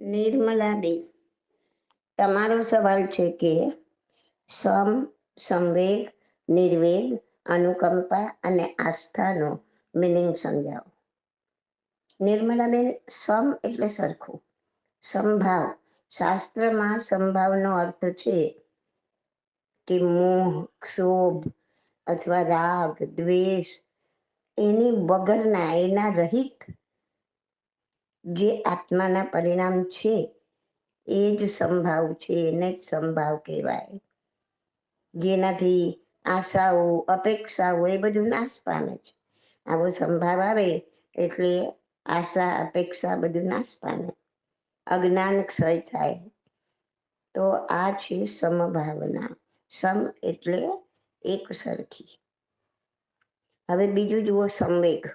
નિર્મલાબેન તમારો સવાલ છે કે સમ, સંવેગ, નિર્વેગ, અનુકંપા અને આસ્થાનો મિનિંગ સમજાવો. નિર્મલાબેન, સમ એટલે સરખું. સંભાવ, શાસ્ત્રમાં સંભાવનો અર્થ છે કે મોહ, ક્ષોભ અથવા રાગ, દ્વેષ, એની વગરના, એના રહિત જે આત્માના પરિણામ છે, એ જ સંભાવ છે, એને જ સંભાવ કહેવાય. જેનાથી આશાઓ, અપેક્ષાઓ એ બધું નાશ પામે છે. આવો સંભાવ આવે એટલે આશા, અપેક્ષા બધું નાશ પામે. અજ્ઞાન ક્ષય થાય. તો આ છે સમભાવના. સમ એટલે એક સરખી. હવે બીજું જુઓ સંવેગ.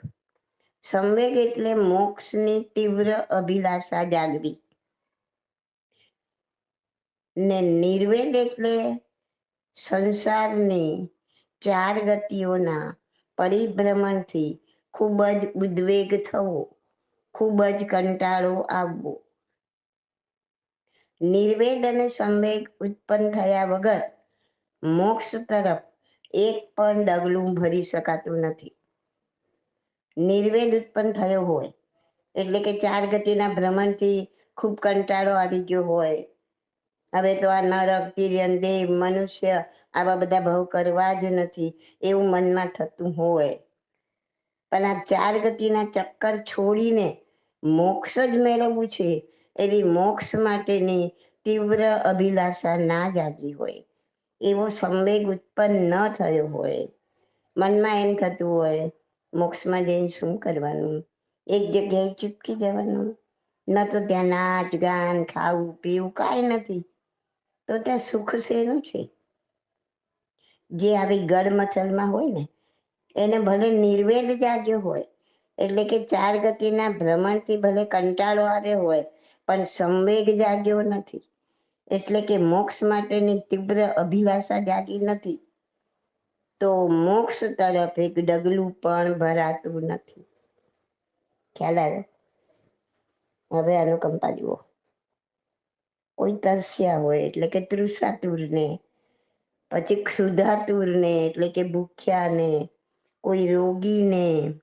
સંવેગ એટલે મોક્ષની તીવ્ર અભિલાષા જાગવી. ને નિર્વેગ એટલે સંસારની ચાર ગતિઓના પરિભ્રમણથી ખૂબ જ ઉદ્વેગ થવો, ખૂબ જ કંટાળો આવવો. નિર્વેગ અને સંવેગ ઉત્પન્ન થયા વગર મોક્ષ તરફ એક પણ ડગલું ભરી શકાતું નથી. નિર્વેદ ઉત્પન્ન થયો હોય. એટલે કે ચાર ગતિના ભ્રમણથી ખૂબ કંટાળો આવી ગયો હોય. હવે તો આ નરક, તિર્યન દેવ મનુષ્ય આવા બધા ભાવ કરવા જ નથી. એવું મનમાં થતું હોય. પણ આ ચાર ગતિના ચક્કર છોડીને મોક્ષ જ મેળવવું છે, એવી મોક્ષ માટેની તીવ્ર અભિલાષા ના જાગી હોય. એવો સંવેગ ઉત્પન્ન ન થયો હોય. મનમાં એમ થતું હોય મોક્ષમાં જઈને શું કરવાનું? એક જગ્યાએ ચૂપકી જવાનું. ન તો ત્યાં નાચ, ગાન, ખાવું, પીવું, કાંઈ નથી. તો ત્યાં સુખ શેનું છે? જે આવી ગડમથલમાં હોય ને, એને ભલે નિર્વેદ જાગ્યો હોય, એટલે કે ચાર ગતિના ભ્રમણથી ભલે કંટાળો આવ્યો હોય, પણ સંવેગ જાગ્યો નથી. એટલે કે મોક્ષ માટેની તીવ્ર અભિલાષા જાગી નથી. તો મોક્ષ તરફ એક ડગલું પણ ભરાતું નથી. ખ્યાલ આવે? હવે અનુકંપા જુઓ. કોઈ તરસ્યા હોય, એટલે કે તૃષાતુરને, પછી ક્ષુધાતુરને, એટલે કે ભૂખ્યાને, કોઈ રોગીને,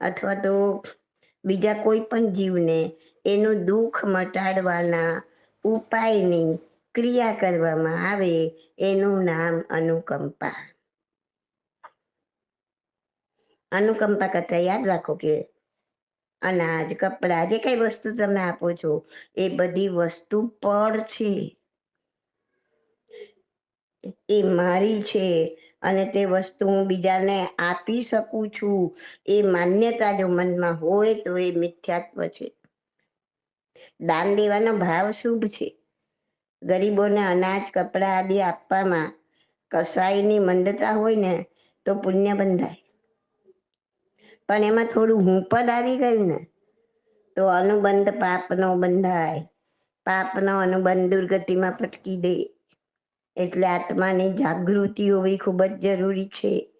અથવા તો બીજા કોઈ પણ જીવને, એનું દુઃખ મટાડવાના ઉપાયની ક્રિયા કરવામાં આવે, એનું નામ અનુકંપા. અનુકંપા કરતા યાદ રાખો કે અનાજ, કપડાં, જે કઈ વસ્તુ તમે આપો છો, એ બધી વસ્તુ પર છે. એ મારી છે અને તે વસ્તુ હું બીજાને આપી શકું છું. એ માન્યતા જો મનમાં હોય તો એ મિથ્યાત્વ છે. દાન દેવાનો ભાવ શુભ છે. ગરીબોને અનાજ, કપડાં આદિ આપવામાં કસાઈની મંદતા હોય ને તો પુણ્ય બંધાય. પણ એમાં થોડું હુંપદ આવી ગયું ને, તો અનુબંધ પાપનો બંધાય. પાપનો અનુબંધ દુર્ગતિમાં પટકી દે. એટલે આત્માની જાગૃતિ હોવી ખૂબ જ જરૂરી છે.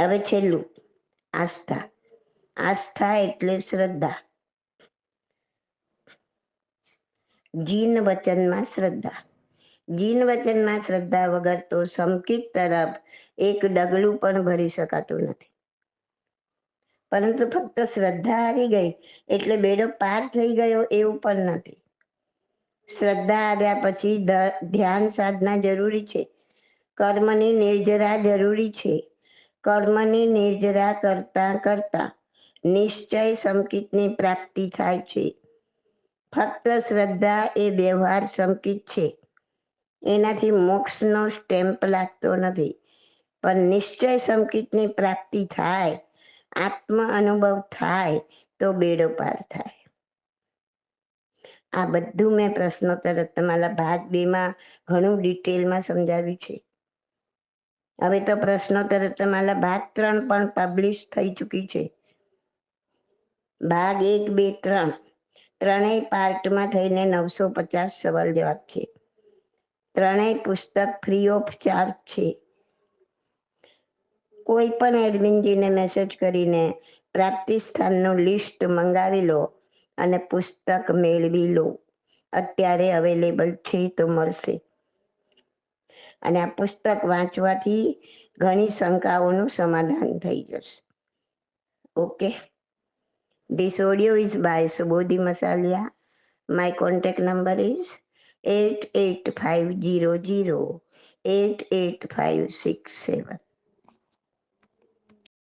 હવે છેલ્લું, આસ્થા. આસ્થા એટલે શ્રદ્ધા. જીન વચનમાં શ્રદ્ધા. જીન વચનમાં શ્રદ્ધા વગર તો સમકિત તરફ એક ડગલું પણ ભરી શકાતું નથી. પરંતુ ફક્ત શ્રદ્ધા આવી ગઈ એટલે બેડો પાર થઈ ગયો એવું પણ નથી. શ્રદ્ધા આવ્યા પછી ધ્યાન સાધના જરૂરી છે. કર્મની નિર્જરા જરૂરી છે. કર્મની નિર્જરા કરતા કરતા નિશ્ચય સંકિતની પ્રાપ્તિ થાય છે. ફક્ત શ્રદ્ધા એ વ્યવહાર સંકિત છે. એનાથી મોક્ષનો સ્ટેમ્પ લાગતો નથી. પણ નિશ્ચય સંકિતની પ્રાપ્તિ થાય, આત્મ અનુભવ થાય, તો બેડો પાર થાય. આ બધું મેં પ્રશ્નોત્તર તમારા ભાગ બેમાં ઘણું ડિટેલમાં સમજાવ્યું છે. હવે તો પ્રશ્નોત્તર તમારા ભાગ ત્રણ પણ પબ્લિશ થઈ ચૂકી છે. ભાગ એક, બે, ત્રણ. ત્રણેય પાર્ટમાં થઈને નવસો પચાસ સવાલ જવાબ છે. ત્રણેય પુસ્તક ફ્રી ઓફ ચાર્જ છે. કોઈ પણ એડમિનજીને મેસેજ કરીને પ્રાપ્તિ સ્થાનનું લિસ્ટ મંગાવી લો અને પુસ્તક મેળવી લો. અત્યારે અવેલેબલ છે તો મળશે. અને આ પુસ્તક વાંચવાથી ઘણી શંકાઓનું સમાધાન થઈ જશે. Okay this audio is by Subodhi Masaliya my contact number is eight eight five zero zero eight eight five six seven.